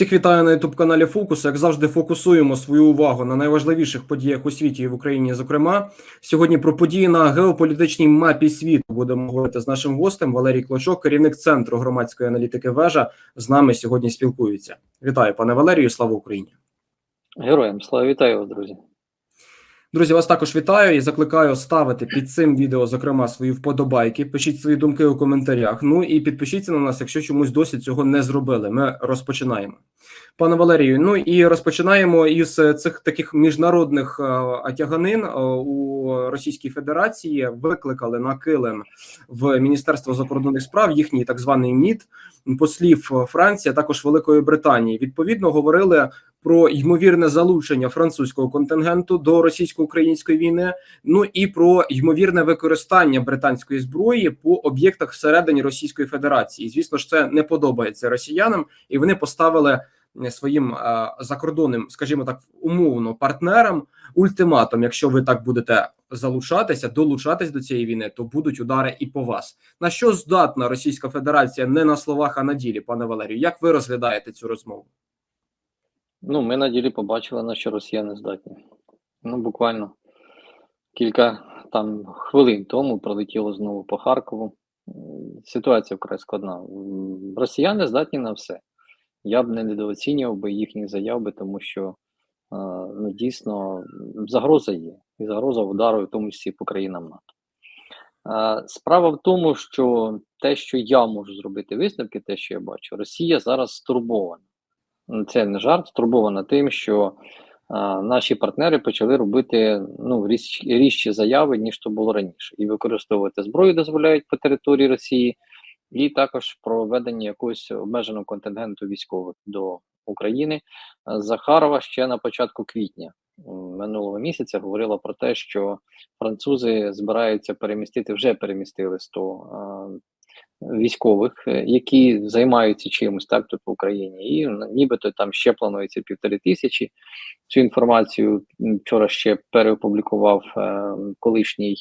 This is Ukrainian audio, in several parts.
Всіх вітаю на youtube каналі Фокус. Як завжди, фокусуємо свою увагу на найважливіших подіях у світі і в Україні. Зокрема, сьогодні про події на геополітичній мапі світу будемо говорити з нашим гостем Валерій Клочок, керівник центру громадської аналітики. Вежа з нами сьогодні спілкується. Вітаю, пане Валерію. Слава Україні! Героям слава вітаю вас, друзі. Друзі, вас також вітаю і закликаю ставити під цим відео, зокрема, свої вподобайки. Пишіть свої думки у коментарях. Ну і підпишіться на нас, якщо чомусь досі цього не зробили. Ми розпочинаємо. Пане Валерію, ну і розпочинаємо із цих таких міжнародних е, тяганин е, у Російській Федерації. Викликали на килим в Міністерство закордонних справ їхній так званий МІД послів Франції, а також Великої Британії. Відповідно говорили про ймовірне залучення французького контингенту до російсько-української війни. Ну і про ймовірне використання британської зброї по об'єктах всередині Російської Федерації. Звісно ж, це не подобається росіянам, і вони поставили своїм е, закордонним, скажімо так, умовно партнерам ультиматум. Якщо ви так будете залучатися, долучатись до цієї війни, то будуть удари і по вас. На що здатна Російська Федерація не на словах, а на ділі, пане Валерію? Як ви розглядаєте цю розмову? Ну, ми на ділі побачили, на що росіяни здатні. Ну, буквально кілька там хвилин тому пролетіло знову по Харкову. Ситуація вкрай складна. Росіяни здатні на все. Я б не недооцінював би їхніх заяв, би, тому що ну, дійсно загроза є. І загроза удару, в тому числі по країнам НАТО. Справа в тому, що те, що я можу зробити висновки, те, що я бачу, Росія зараз стурбована. Це не жарт, стурбована тим, що а, наші партнери почали робити ну, річ, різчі заяви, ніж то було раніше, і використовувати зброю дозволяють по території Росії, і також про введення якогось обмеженого контингенту військових до України. Захарова ще на початку квітня минулого місяця говорила про те, що французи збираються перемістити, вже перемістили 100 військових, е, які займаються чимось так тут в Україні, і нібито там ще планується півтори тисячі. Цю інформацію вчора ще переопублікував е, колишній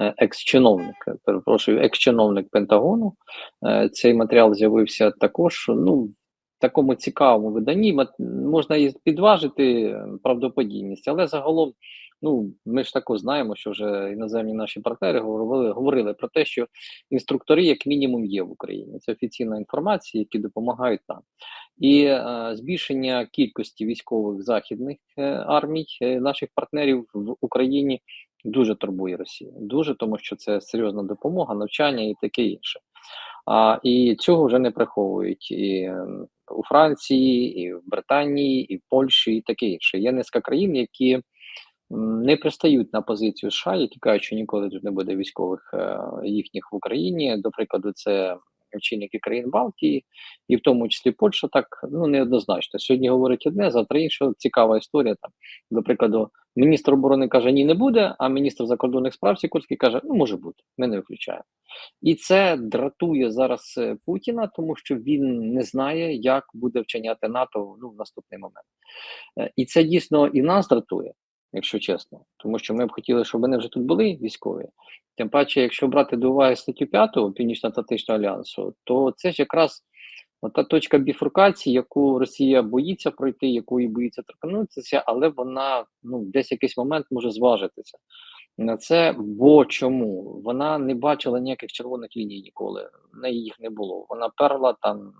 е, екс-чиновник. Перепрошую, екс-чиновник Пентагону. Е, цей матеріал з'явився також. Ну в такому цікавому виданні можна і підважити правдоподібність, але загалом. Ну, ми ж також знаємо, що вже іноземні наші партнери говорили говорили про те, що інструктори, як мінімум, є в Україні. Це офіційна інформація, які допомагають там. І е, збільшення кількості військових західних е, армій е, наших партнерів в Україні дуже турбує Росію. Дуже тому, що це серйозна допомога, навчання і таке інше. А і цього вже не приховують і у Франції, і в Британії, і в Польщі, і таке інше. Є низка країн, які не пристають на позицію США, які кажуть, що ніколи тут не буде військових е, їхніх в Україні. До прикладу, це очільники країн Балтії, і в тому числі Польща так ну неоднозначно. Сьогодні говорить одне, завтра інше. Цікава історія. Там, до прикладу, міністр оборони каже, ні, не буде. А міністр закордонних справ Сікорський каже, ну може бути, ми не виключаємо. І це дратує зараз е, Путіна, тому що він не знає, як буде вчиняти НАТО ну, в наступний момент. Е, і це дійсно і нас дратує якщо чесно, тому що ми б хотіли, щоб вони вже тут були військові. Тим паче, якщо брати до уваги статтю 5 Північно-Атлантичного альянсу, то це ж якраз та точка біфуркації, яку Росія боїться пройти, якої боїться торкнутися, але вона ну десь якийсь момент може зважитися на це. Бо чому вона не бачила ніяких червоних ліній ніколи, в неї їх не було. Вона перла там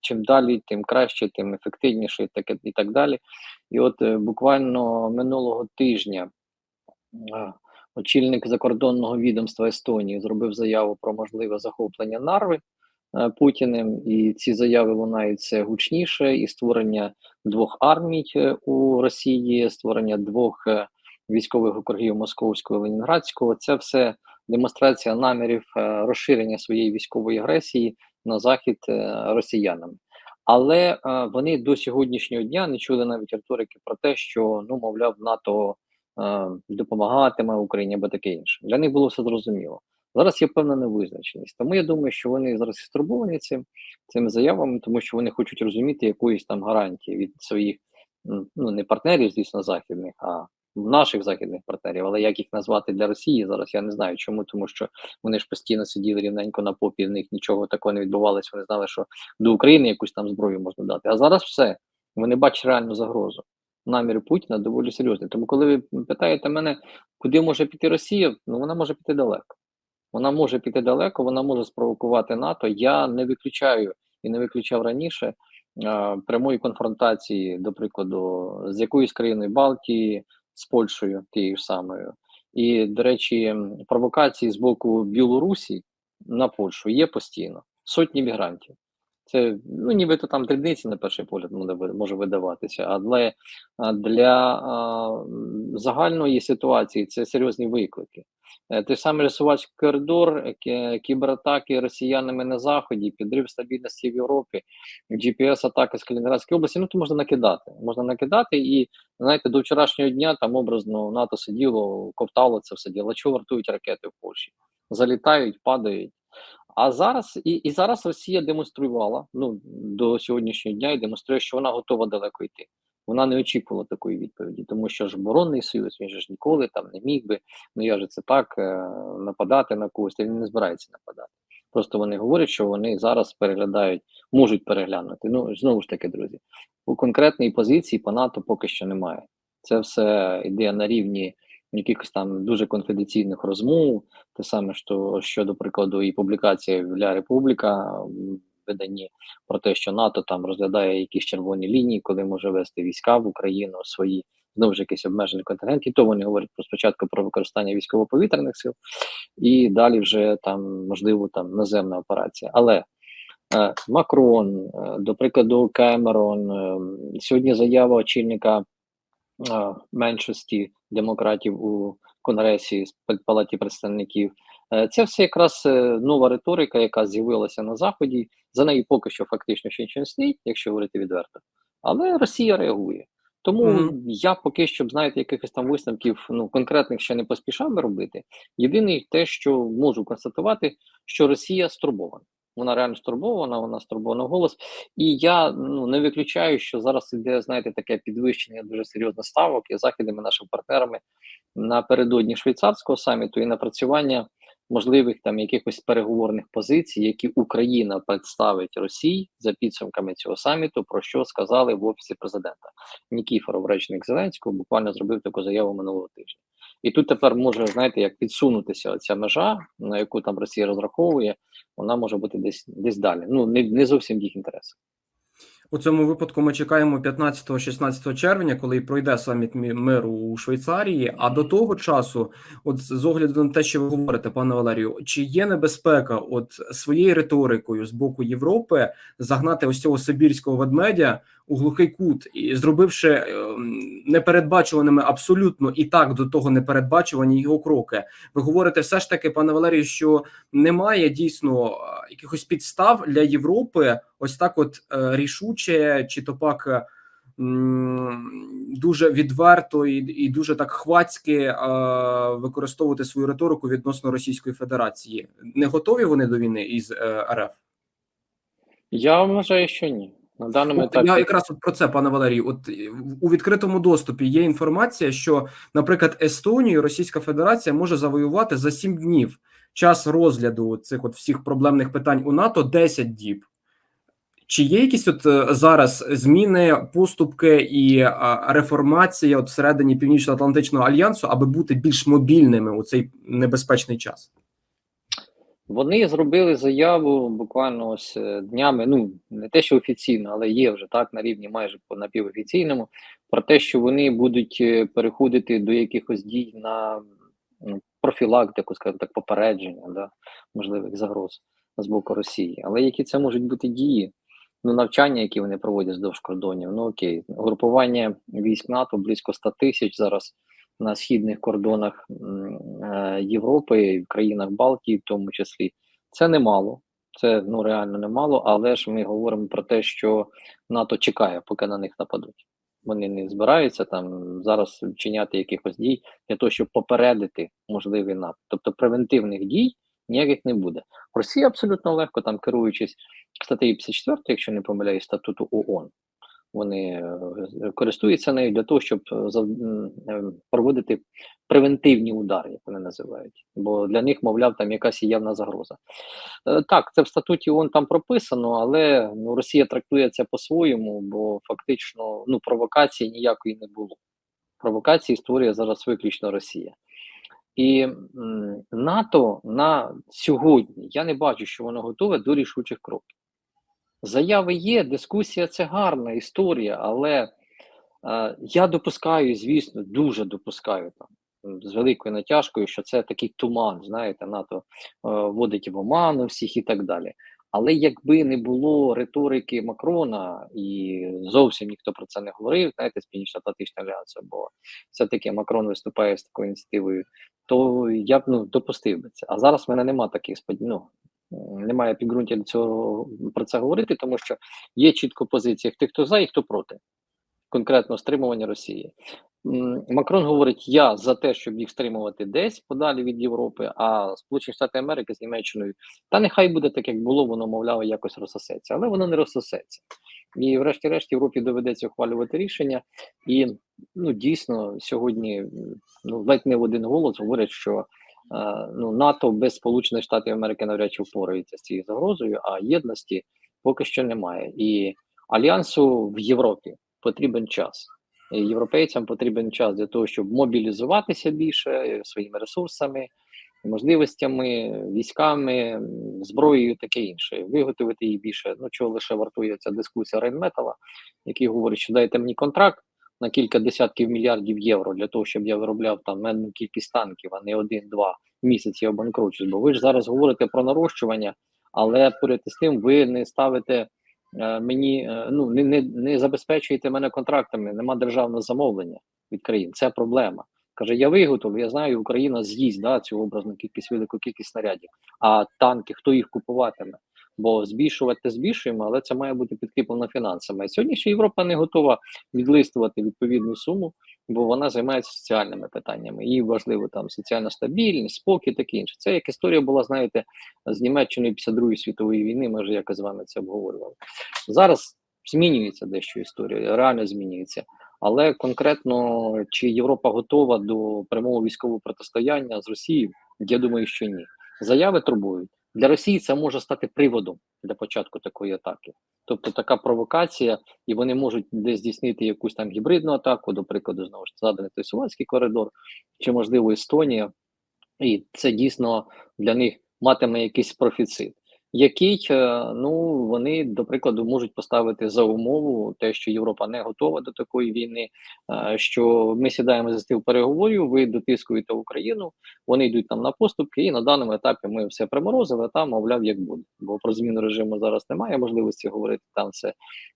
чим далі, тим краще, тим ефективніше, так і так далі. І от е, буквально минулого тижня. Очільник закордонного відомства Естонії зробив заяву про можливе захоплення нарви е, Путіним, і ці заяви лунають все гучніше. І створення двох армій е, у Росії, створення двох військових округів Московського і Ленінградського це все демонстрація намірів розширення своєї військової агресії на захід росіянам. Але е, вони до сьогоднішнього дня не чули навіть риторики про те, що ну мовляв, НАТО е, допомагатиме Україні або таке інше. Для них було все зрозуміло. Зараз є певна невизначеність. Тому я думаю, що вони зараз стурбовані цим цими заявами, тому що вони хочуть розуміти якоїсь там гарантії від своїх ну не партнерів, звісно, західних, а наших західних партнерів, але як їх назвати для Росії зараз, я не знаю. Чому? Тому що вони ж постійно сиділи рівненько на попі, в них нічого такого не відбувалося. Вони знали, що до України якусь там зброю можна дати. А зараз все. Вони бачать реальну загрозу. Наміри Путіна доволі серйозні. Тому, коли ви питаєте мене, куди може піти Росія, ну вона може піти далеко. Вона може піти далеко, вона може спровокувати НАТО. Я не виключаю і не виключав раніше прямої конфронтації, до прикладу, з якоюсь країною Балтії, з Польщею, тією самою. І, до речі, провокації з боку Білорусі на Польщу є постійно. Сотні мігрантів. Це ну нібито там дрібниці на перший погляд може, видаватися, але для а, загальної ситуації це серйозні виклики. Е, Той самий Рисувацький коридор, кібератаки росіянами на заході, підрив стабільності в Європі, GPS-атаки з Калінінградської області. Ну то можна накидати. Можна накидати, і знаєте, до вчорашнього дня там образно НАТО сиділо, ковтало це все діло. Чого вартують ракети в Польщі? Залітають, падають. А зараз і, і зараз Росія демонструвала ну до сьогоднішнього дня і демонструє, що вона готова далеко йти. Вона не очікувала такої відповіді, тому що ж оборонний союз він же ж ніколи там не міг би. Ну я же це так е, нападати на когось. Він не збирається нападати. Просто вони говорять, що вони зараз переглядають, можуть переглянути. Ну знову ж таки, друзі, у конкретній позиції по НАТО поки що немає. Це все йде на рівні якихось там дуже конфіденційних розмов. Те саме, що, що до прикладу, і публікація для Републіка в виданні про те, що НАТО там розглядає якісь червоні лінії, коли може вести війська в Україну свої знову ж якийсь обмежений контингент, і то вони говорять про спочатку про використання військово-повітряних сил, і далі вже там можливо там наземна операція. Але е, Макрон, е, до прикладу, Кемерон, е, сьогодні заява очільника меншості демократів у Конгресі палаті представників. Е, Це все якраз е, нова риторика, яка з'явилася на заході. За нею поки що фактично ще нічого не стоїть, якщо говорити відверто. Але Росія реагує. Тому Мгм. я поки що, знаєте, якихось там висновків ну конкретних ще не поспішав робити. Єдине те, що можу констатувати, що Росія стурбована. Вона реально стурбована, вона стурбована голос. І я ну не виключаю, що зараз іде, знаєте, таке підвищення дуже серйозно ставок і західними нашими партнерами напередодні швейцарського саміту і напрацювання можливих там якихось переговорних позицій, які Україна представить Росії за підсумками цього саміту, про що сказали в офісі президента. Нікіфоров, речник Зеленського, буквально зробив таку заяву минулого тижня. І тут тепер може, знаєте, як підсунутися ця межа, на яку там Росія розраховує, вона може бути десь десь далі. Ну не, не зовсім в їх інтересах. У цьому випадку ми чекаємо 15-16 червня, коли пройде саміт мі- миру у Швейцарії. А до того часу, от з огляду на те, що ви говорите, пане Валерію, чи є небезпека, от своєю риторикою з боку Європи загнати ось цього сибірського ведмедя у глухий кут, і зробивши ем, непередбачуваними абсолютно і так до того непередбачувані його кроки? Ви говорите, все ж таки, пане Валерію, що немає дійсно е, якихось підстав для Європи, ось так, от е, рішуче, чи то пак е, дуже відверто і, і дуже так хвацьки е, використовувати свою риторику відносно Російської Федерації. Не готові вони до війни із е, РФ? Я вважаю, що ні. На даному От етапі я якраз от про це, пане Валерію. От у відкритому доступі є інформація, що, наприклад, Естонію Російська Федерація може завоювати за 7 днів. Час розгляду цих от всіх проблемних питань у НАТО 10 діб. Чи є якісь от е, зараз зміни, поступки і реформація от всередині Північно-Атлантичного альянсу, аби бути більш мобільними у цей небезпечний час? Вони зробили заяву буквально ось е, днями. Ну не те, що офіційно, але є вже так на рівні майже по напівофіційному, про те, що вони будуть е, переходити до якихось дій на ну, профілактику, скажімо так, попередження да, можливих загроз з боку Росії. Але які це можуть бути дії? Ну, навчання, які вони проводять здовж кордонів, ну окей, групування військ НАТО близько 100 тисяч зараз на східних кордонах е, Європи, в країнах Балтії, в тому числі, це немало. Це ну реально немало, але ж ми говоримо про те, що НАТО чекає, поки на них нападуть. Вони не збираються там зараз вчиняти якихось дій для того, щоб попередити можливий напад. Тобто превентивних дій ніяких не буде. В Росії абсолютно легко, там керуючись статтею 54, якщо не помиляюсь, статуту ООН, вони е, користуються нею для того, щоб е, е, проводити превентивні удари, як вони називають. Бо для них, мовляв, там якась явна загроза. Так, це в статуті ООН там прописано, але ну, Росія трактує це по-своєму, бо фактично ну, провокації ніякої не було. Провокації створює зараз виключно Росія. І НАТО на сьогодні я не бачу, що воно готове до рішучих кроків. Заяви є, дискусія це гарна історія, але е, я допускаю, звісно, дуже допускаю там з великою натяжкою, що це такий туман, знаєте, НАТО е, вводить в оману всіх і так далі. Але якби не було риторики Макрона і зовсім ніхто про це не говорив, знаєте, з Північно-Атлантичної альянсу, бо все-таки Макрон виступає з такою ініціативою, то я б ну, допустив би це. А зараз в мене немає таких ну, немає підґрунтя для цього про це говорити, тому що є чітко позиція тих, хто за і хто проти конкретно стримування Росії. Макрон говорить: я за те, щоб їх стримувати десь подалі від Європи, а Сполучені Штати Америки з Німеччиною, та нехай буде так, як було, воно мовляв, якось розсосеться, але воно не розсосеться. І, врешті-решт, Європі доведеться ухвалювати рішення. І ну дійсно сьогодні ну ледь не в один голос говорять, що е, ну НАТО без Сполучених Штатів Америки навряд чи впорається з цією загрозою, а єдності поки що немає. І альянсу в Європі потрібен час. Європейцям потрібен час для того, щоб мобілізуватися більше своїми ресурсами, можливостями, військами, зброєю, таке інше. Виготовити її більше. Ну чого лише вартує ця дискусія Рейнметала, який говорить, що дайте мені контракт на кілька десятків мільярдів євро для того, щоб я виробляв там менну кількість танків, а не один-два місяці обанкручусь. Бо ви ж зараз говорите про нарощування, але поряд із тим ви не ставите мені, е, ну не, не, не забезпечуєте мене контрактами, нема державного замовлення від країн. Це проблема. Каже, я виготовлю, я знаю, Україна з'їсть да, цю образну кількість, велику кількість снарядів. А танки, хто їх купуватиме? Бо збільшувати збільшуємо, але це має бути підкріплено фінансами. Сьогодні ще Європа не готова відлистувати відповідну суму, бо вона займається соціальними питаннями. Їй важливо там соціальна стабільність, спокій, таке інше. Це як історія була, знаєте, з Німеччиною після Другої світової війни. Ми вже якось з вами це обговорювали. Зараз змінюється дещо історія, реально змінюється. Але конкретно чи Європа готова до прямого військового протистояння з Росією? Я думаю, що ні. Заяви турбують для Росії. Це може стати приводом для початку такої атаки, тобто така провокація, і вони можуть десь здійснити якусь там гібридну атаку, до прикладу, знову ж заданий той Сувальський коридор, чи можливо Естонія, і це дійсно для них матиме якийсь профіцит. Який е, ну вони до прикладу можуть поставити за умову те, що Європа не готова до такої війни, е, що ми сідаємо за стіл переговорів, ви дотискуєте Україну, вони йдуть там на поступки, і на даному етапі ми все приморозили, там, мовляв, як буде. Бо про зміну режиму зараз немає можливості говорити, там все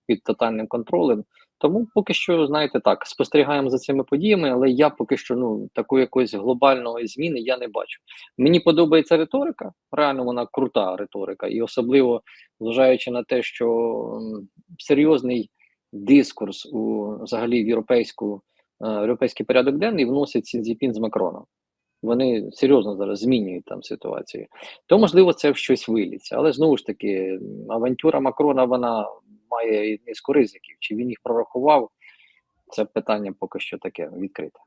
під тотальним контролем. Тому поки що, знаєте, так спостерігаємо за цими подіями, але я поки що ну такої якоїсь глобальної зміни я не бачу. Мені подобається риторика, реально вона крута риторика, і особливо зважаючи на те, що серйозний дискурс у взагалі в європейську е, європейський порядок денний вносить Сінзіпін з Макроном. Вони серйозно зараз змінюють там ситуацію. То можливо це в щось виліться, але знову ж таки, авантюра Макрона вона має низку ризиків. Чи він їх прорахував? Це питання поки що таке відкрите.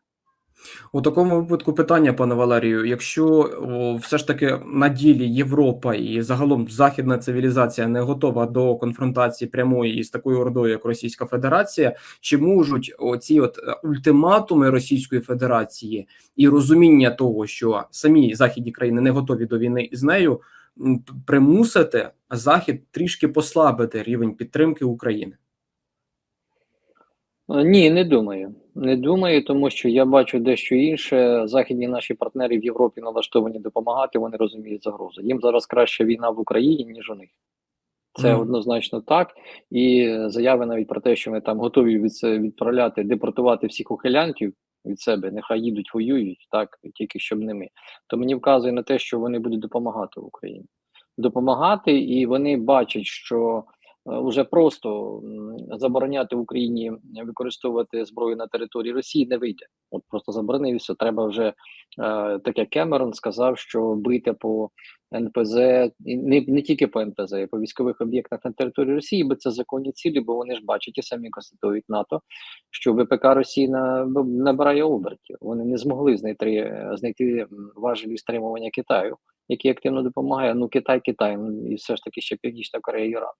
У такому випадку питання, пане Валерію, якщо о, все ж таки на ділі Європа і загалом західна цивілізація не готова до конфронтації прямої із такою ордою, як Російська Федерація, чи можуть оці от е, ультиматуми Російської Федерації і розуміння того, що самі західні країни не готові до війни із нею, примусити Захід трішки послабити рівень підтримки України? Ні, не думаю. Не думаю, тому що я бачу дещо інше. Західні наші партнери в Європі налаштовані допомагати, вони розуміють загрозу. Їм зараз краща війна в Україні, ніж у них. Це Мгм. однозначно так. І заяви навіть про те, що ми там готові відправляти, депортувати всіх ухилянтів від себе, нехай їдуть, воюють, так, тільки щоб не ми. То мені вказує на те, що вони будуть допомагати Україні. Допомагати, і вони бачать, що уже просто забороняти Україні використовувати зброю на території Росії не вийде. От просто заборонив все. Треба вже е, так як Кемерон сказав, що бити по НПЗ і не, не тільки по НПЗ, а по військових об'єктах на території Росії, бо це законні цілі, бо вони ж бачать і самі конститують НАТО, що ВПК Росії на, набирає обертів. Вони не змогли знайти е, знайти важелі стримування Китаю, який активно допомагає. Ну Китай, Китай, ну і все ж таки ще Північна Корея, Іран.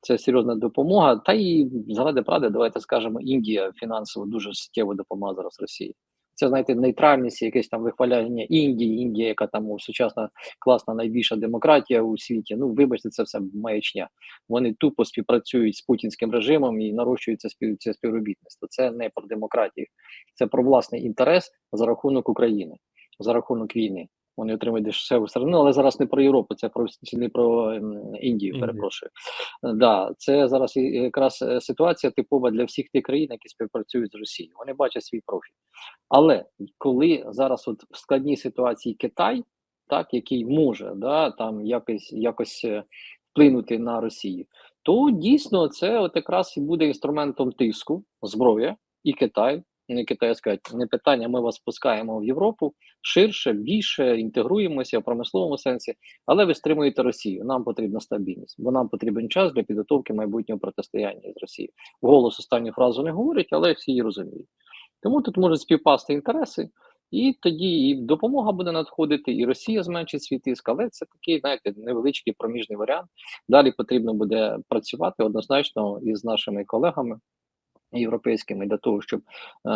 Це серйозна допомога. Та і заради правди, давайте скажемо, Індія фінансово дуже суттєво допомагає зараз Росії. Це знаєте, нейтральність, якесь там вихваляння Індії, Індія, яка там сучасна, класна, найбільша демократія у світі. Ну, вибачте, це все маячня. Вони тупо співпрацюють з путінським режимом і нарощується спів, це співробітництво. Це не про демократію, це про власний інтерес за рахунок України, за рахунок війни. Вони отримують дешеву сторону, але зараз не про Європу, це про не про ем, Індію. Перепрошую. Да, це зараз якраз е, ситуація типова для всіх тих країн, які співпрацюють з Росією. Вони бачать свій профіль. Але коли зараз, от в складній ситуації Китай, так який може да там якось якось е, вплинути на Росію, то дійсно це от якраз і буде інструментом тиску зброя і Китай. Китай сказати, не питання. Ми вас пускаємо в Європу ширше, більше інтегруємося в промисловому сенсі, але ви стримуєте Росію. Нам потрібна стабільність, бо нам потрібен час для підготовки майбутнього протистояння з Росією. Голос останню фразу не говорять, але всі її розуміють. Тому тут можуть співпасти інтереси, і тоді і допомога буде надходити, і Росія зменшить свій тиск. Але це такий, знаєте, невеличкий проміжний варіант. Далі потрібно буде працювати однозначно із нашими колегами європейськими для того, щоб е,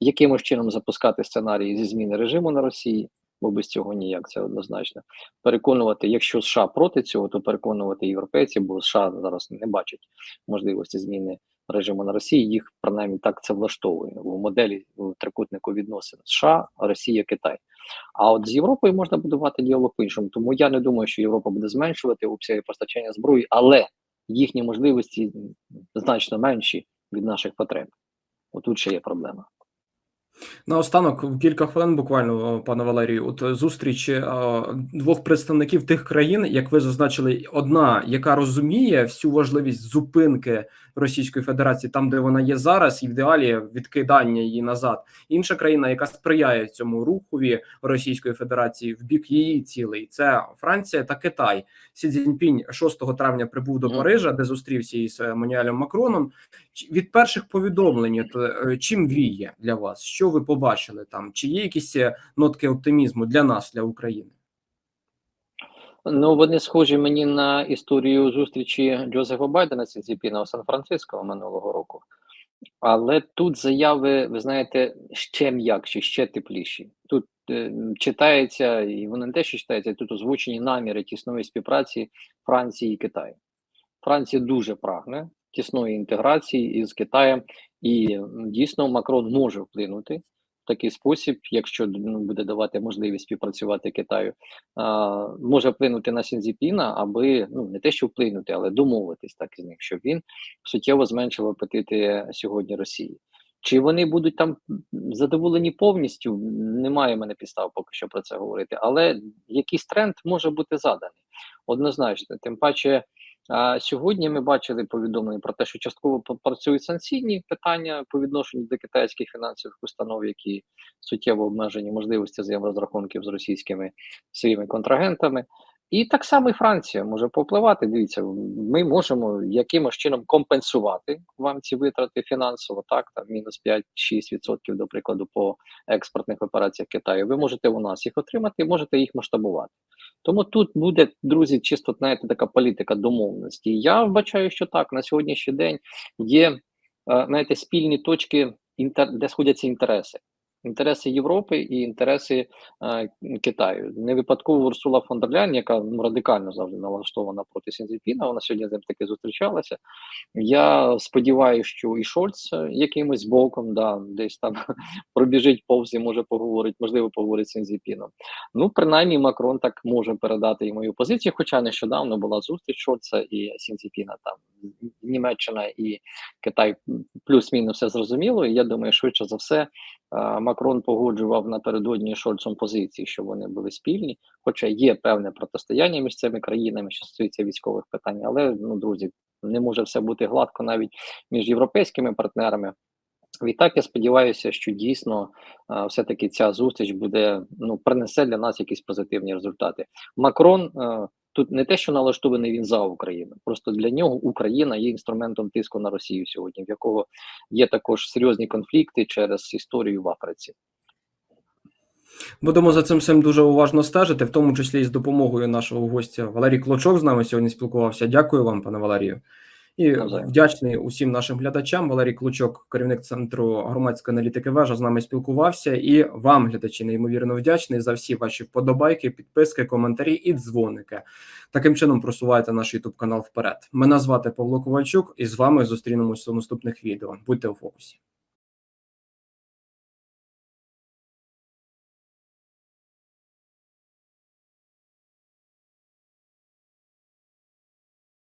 якимось чином запускати сценарії зі зміни режиму на Росії. Бо без цього ніяк це однозначно. Переконувати, якщо США проти цього, то переконувати європейців, бо США зараз не бачать можливості зміни режиму на Росії. Їх принаймні так це влаштовує у моделі трикутнику відносин США, Росія, Китай. А от з Європою можна будувати діалог по-іншому. Тому я не думаю, що Європа буде зменшувати обсяги постачання зброї, але їхні можливості значно менші від наших потреб. Отут ще є проблема. Наостанок, кілька хвилин буквально, пане Валерію. От е, зустріч е, двох представників тих країн, як ви зазначили, одна, яка розуміє всю важливість зупинки Російської Федерації там, де вона є зараз, і в ідеалі відкидання її назад. Інша країна, яка сприяє цьому рухові Російської Федерації в бік її цілей, це Франція та Китай. Сі Цзіньпінь 6 травня прибув до Парижа, де зустрівся із Еммануелем Макроном. Від перших повідомлень, е, чим віє для вас? Що ви побачили там? Чи є якісь е, нотки оптимізму для нас, для України? Ну, вони схожі мені на історію зустрічі Джозефа Байдена з Цзіпіна у Сан-Франциско минулого року. Але тут заяви, ви знаєте, ще м'якші, ще тепліші. Тут е, читається, і вони не те, що читається, тут озвучені наміри тісної співпраці Франції і Китаю. Франція дуже прагне тісної інтеграції із Китаєм, і дійсно Макрон може вплинути в такий спосіб, якщо ну, буде давати можливість співпрацювати Китаю, а, може вплинути на Сінзіпіна, аби ну не те, що вплинути, але домовитись так із ним, щоб він суттєво зменшив апетити сьогодні Росії. Чи вони будуть там задоволені повністю? Немає мене підстав поки що про це говорити, але якийсь тренд може бути заданий однозначно. Тим паче, сьогодні ми бачили повідомлення про те, що частково працюють санкційні питання по відношенню до китайських фінансових установ, які суттєво обмежені можливості взаєморозрахунків з російськими своїми контрагентами. І так само і Франція може попливати. Дивіться, ми можемо якимось чином компенсувати вам ці витрати фінансово, так там мінус 5-6%, до прикладу, по експортних операціях Китаю. Ви можете у нас їх отримати, можете їх масштабувати. Тому тут буде, друзі, чисто знаєте, така політика домовленості. Я вбачаю, що так на сьогоднішній день є е, знаєте, спільні точки, інтер, де сходяться інтереси. Інтереси Європи і інтереси е, Китаю. Не випадково Урсула фон дер Ляйн, яка ну, радикально завжди налаштована проти Сінзіпіна, вона сьогодні з ним таки зустрічалася. Я сподіваюся, що і Шольц е, якимось боком, да, десь там пробіжить повз і може поговорить, можливо, поговорить з Сінзіпіном. Ну, принаймні, Макрон так може передати мою позицію. Хоча нещодавно була зустріч Шольца і Сінзіпіна, там Німеччина і Китай плюс-мінус все зрозуміло. І я думаю, швидше за все, Макрон погоджував напередодні Шольцом позиції, що вони були спільні, хоча є певне протистояння між цими країнами, що стосується військових питань. Але ну, друзі, не може все бути гладко навіть між європейськими партнерами. Відтак я сподіваюся, що дійсно е, все-таки ця зустріч буде ну принесе для нас якісь позитивні результати. Макрон тут не те, що налаштований він за Україну, просто для нього Україна є інструментом тиску на Росію сьогодні, в якого є також серйозні конфлікти через історію в Африці. Будемо за цим всім дуже уважно стежити, в тому числі і з допомогою нашого гостя Валерій Клочок з нами сьогодні спілкувався. Дякую вам, пане Валерію. І вдячний усім нашим глядачам. Валерій Клучок, керівник центру громадської аналітики вежа, з нами спілкувався. І вам, глядачі, неймовірно вдячний за всі ваші вподобайки, підписки, коментарі і дзвоники. Таким чином просувайте наш ютуб канал вперед. Мене звати Павло Ковальчук, і з вами зустрінемось у наступних відео. Будьте у фокусі.